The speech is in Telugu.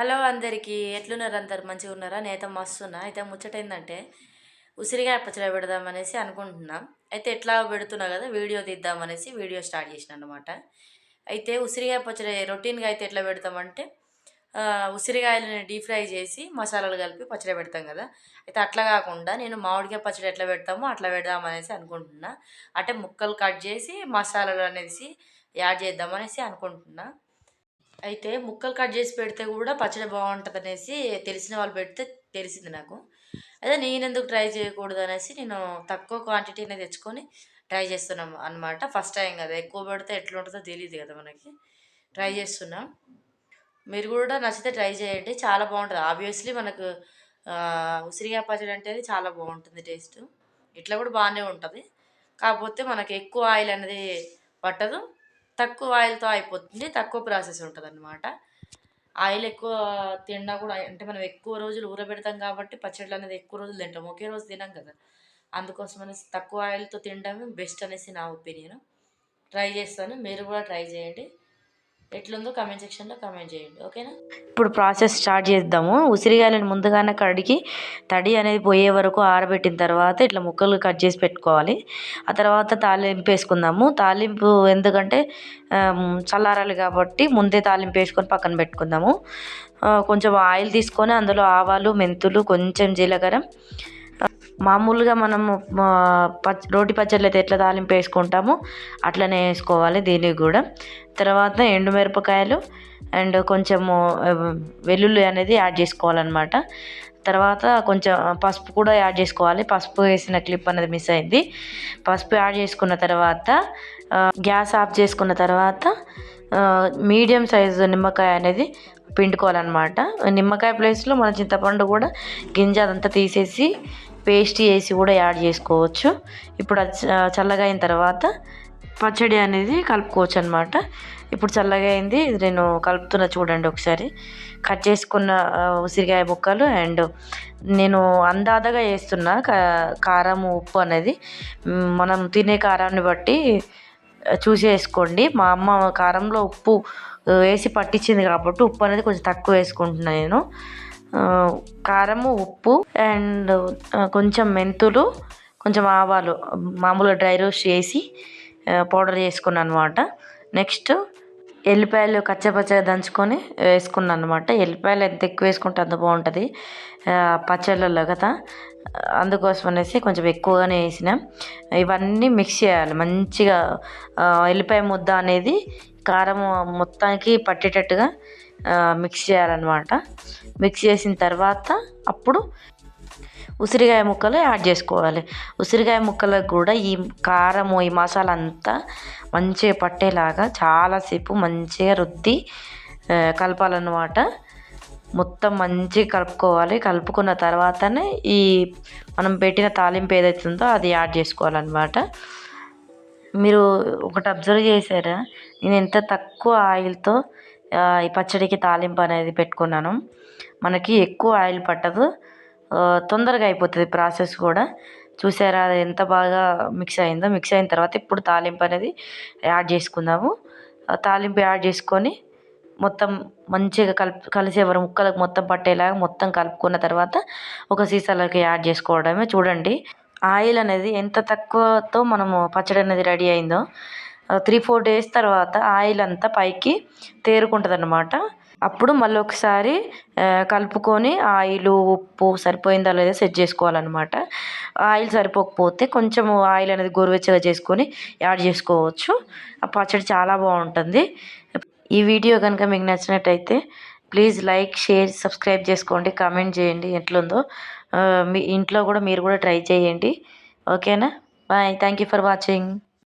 హలో అందరికీ ఎట్లున్నారు అందరు? మంచిగా ఉన్నారా? నేనైతే మస్తున్నా. అయితే ముచ్చట ఏంటంటే ఉసిరికాయ పచ్చడి పెడదామనేసి అనుకుంటున్నాం. అయితే ఎట్లా పెడుతున్నా కదా వీడియో తీద్దామనేసి వీడియో స్టార్ట్ చేసిన అనమాట అయితే ఉసిరికాయ పచ్చడి రొటీన్గా అయితే ఎట్లా పెడతామంటే ఉసిరికాయలని డీప్ ఫ్రై చేసి మసాలాలు కలిపి పచ్చడి పెడతాం కదా. అయితే అట్లా కాకుండా నేను మామిడికాయ పచ్చడి ఎట్లా పెడతామో అట్లా పెడదామనేసి అనుకుంటున్నా. అంటే ముక్కలు కట్ చేసి మసాలాలు అనేసి యాడ్ చేద్దామనేసి అనుకుంటున్నా. అయితే ముక్కలు కట్ చేసి పెడితే కూడా పచ్చడి బాగుంటుంది అనేసి తెలిసిన వాళ్ళు పెడితే తెలిసింది నాకు. అదే నేను ఎందుకు ట్రై చేయకూడదు అనేసి నేను తక్కువ క్వాంటిటీనే తెచ్చుకొని ట్రై చేస్తున్నాం అనమాట ఫస్ట్ టైం కదా ఎక్కువ పెడితే ఎట్లుంటుందో తెలియదు కదా మనకి. ట్రై చేస్తున్నాం. మీరు కూడా నచ్చితే ట్రై చేయండి. చాలా బాగుంటుంది. ఆబ్వియస్లీ మనకు ఉసిరిగా పచ్చడి అంటే చాలా బాగుంటుంది టేస్ట్. ఇట్లా కూడా బాగానే ఉంటుంది. కాకపోతే మనకి ఎక్కువ ఆయిల్ అనేది పట్టదు. తక్కువ ఆయిల్తో అయిపోతుంది. తక్కువ ప్రాసెస్ ఉంటుంది అనమాట ఆయిల్ ఎక్కువ తిన్నా కూడా అంటే మనం ఎక్కువ రోజులు ఊరబెడతాం కాబట్టి పచ్చళ్ళు అనేది ఎక్కువ రోజులు తింటాం. ఒకే రోజు తినాం కదా. అందుకోసం అనేసి తక్కువ ఆయిల్తో తినడమే బెస్ట్ అనేసి నా ఒపీనియన్. ట్రై చేస్తాను. మీరు కూడా ట్రై చేయండి. ఎట్లుందో కమెంట్ సెక్షన్లో కమెంట్ చేయండి ఓకేనా? ఇప్పుడు ప్రాసెస్ స్టార్ట్ చేద్దాము. ఉసిరికాయలను ముందుగానే కడిగి తడి అనేది పోయే వరకు ఆరబెట్టిన తర్వాత ఇట్లా ముక్కలు కట్ చేసి పెట్టుకోవాలి. ఆ తర్వాత తాలింపు వేసుకుందాము. తాలింపు ఎందుకంటే చల్లారాలి కాబట్టి ముందే తాలింపు వేసుకొని పక్కన పెట్టుకుందాము. కొంచెం ఆయిల్ తీసుకొని అందులో ఆవాలు మెంతులు కొంచెం జీలకర్ర మామూలుగా మనము పచ్చ రోటి పచ్చళ్ళు అయితే ఎట్లా తాలింపు వేసుకుంటామో అట్లనే వేసుకోవాలి దీనికి కూడా. తర్వాత ఎండుమిరపకాయలు అండ్ కొంచెము వెల్లుల్లి అనేది యాడ్ చేసుకోవాలన్నమాట. తర్వాత కొంచెం పసుపు కూడా యాడ్ చేసుకోవాలి. పసుపు వేసిన క్లిప్ అనేది మిస్ అయింది. పసుపు యాడ్ చేసుకున్న తర్వాత గ్యాస్ ఆఫ్ చేసుకున్న తర్వాత మీడియం సైజు నిమ్మకాయ అనేది పిండుకోవాలన్నమాట. నిమ్మకాయ ప్లేస్లో మన చింతపండు కూడా గింజ అదంతా తీసేసి పేస్ట్ వేసి కూడా యాడ్ చేసుకోవచ్చు. ఇప్పుడు అది చల్లగా అయిన తర్వాత పచ్చడి అనేది కలుపుకోవచ్చు అనమాట ఇప్పుడు చల్లగా అయింది నేను కలుపుతున్న చూడండి ఒకసారి. కట్ చేసుకున్న ఉసిరికాయ ముక్కలు అండ్ నేను అందాదగా వేస్తున్నా కారం ఉప్పు అనేది. మనం తినే కారాన్ని బట్టి చూసి వేసుకోండి మా అమ్మ కారంలో ఉప్పు వేసి పట్టించింది కాబట్టి ఉప్పు అనేది కొంచెం తక్కువ వేసుకుంటున్నాను నేను. కారము ఉప్పు అండ్ కొంచెం మెంతులు కొంచెం ఆవాలు మామూలుగా డ్రై రోస్ట్ చేసి పౌడర్ చేసుకున్నాను అనమాట నెక్స్ట్ ఎల్లిపాయలు కచ్చపచ్చగా దంచుకొని వేసుకున్నాను అనమాట ఎల్లిపాయలు ఎంత ఎక్కువ వేసుకుంటే అంత బాగుంటుంది. పచ్చళ్ళలో కదా. అందుకోసం అనేసి కొంచెం ఎక్కువగానే వేసిన. ఇవన్నీ మిక్స్ చేయాలి. మంచిగా ఎల్లిపాయ ముద్ద అనేది కారం మొత్తానికి పట్టేటట్టుగా మిక్స్ చేయాలన్నమాట. మిక్స్ చేసిన తర్వాత అప్పుడు ఉసిరికాయ ముక్కలు యాడ్ చేసుకోవాలి. ఉసిరికాయ ముక్కలకు కూడా ఈ కారము ఈ మసాలా అంతా మంచిగా పట్టేలాగా చాలాసేపు మంచిగా రుద్ది కలపాలన్నమాట. మొత్తం మంచిగా కలుపుకోవాలి. కలుపుకున్న తర్వాతనే ఈ మనం పెట్టిన తాలింపు ఏదైతే ఉందో అది యాడ్ చేసుకోవాలన్నమాట. మీరు ఒకటి అబ్జర్వ్ చేశారా? నేను ఎంత తక్కువ ఆయిల్తో ఈ పచ్చడికి తాలింపు అనేది పెట్టుకున్నాను. మనకి ఎక్కువ ఆయిల్ పట్టదు. తొందరగా అయిపోతుంది ప్రాసెస్ కూడా. చూసారా అది ఎంత బాగా మిక్స్ అయిందో. మిక్స్ అయిన తర్వాత ఇప్పుడు తాలింపు అనేది యాడ్ చేసుకుందాము. తాలింపు యాడ్ చేసుకొని మొత్తం మంచిగా కలిపి కలిసే వరకు ముక్కలకు మొత్తం పట్టేలాగా మొత్తం కలుపుకున్న తర్వాత ఒక సీసాలోకి యాడ్ చేసుకోవడమే. చూడండి ఆయిల్ అనేది ఎంత తక్కువతో మనము పచ్చడి అనేది రెడీ అయిందో. త్రీ ఫోర్ డేస్ తర్వాత ఆయిల్ అంతా పైకి తేరుకుంటుంది అనమాట అప్పుడు మళ్ళీ ఒకసారి కలుపుకొని ఆయిల్ ఉప్పు సరిపోయిందా లేదా సెట్ చేసుకోవాలన్నమాట. ఆయిల్ సరిపోకపోతే కొంచెం ఆయిల్ అనేది గోరువెచ్చగా చేసుకొని యాడ్ చేసుకోవచ్చు. ఆ పచ్చడి చాలా బాగుంటుంది. ఈ వీడియో కనుక మీకు నచ్చినట్టయితే ప్లీజ్ లైక్ షేర్ సబ్స్క్రైబ్ చేసుకోండి కామెంట్ చేయండి ఎట్లుందో. మీ ఇంట్లో కూడా మీరు కూడా ట్రై చేయండి. ఓకేనా? Bye. Thank you for watching.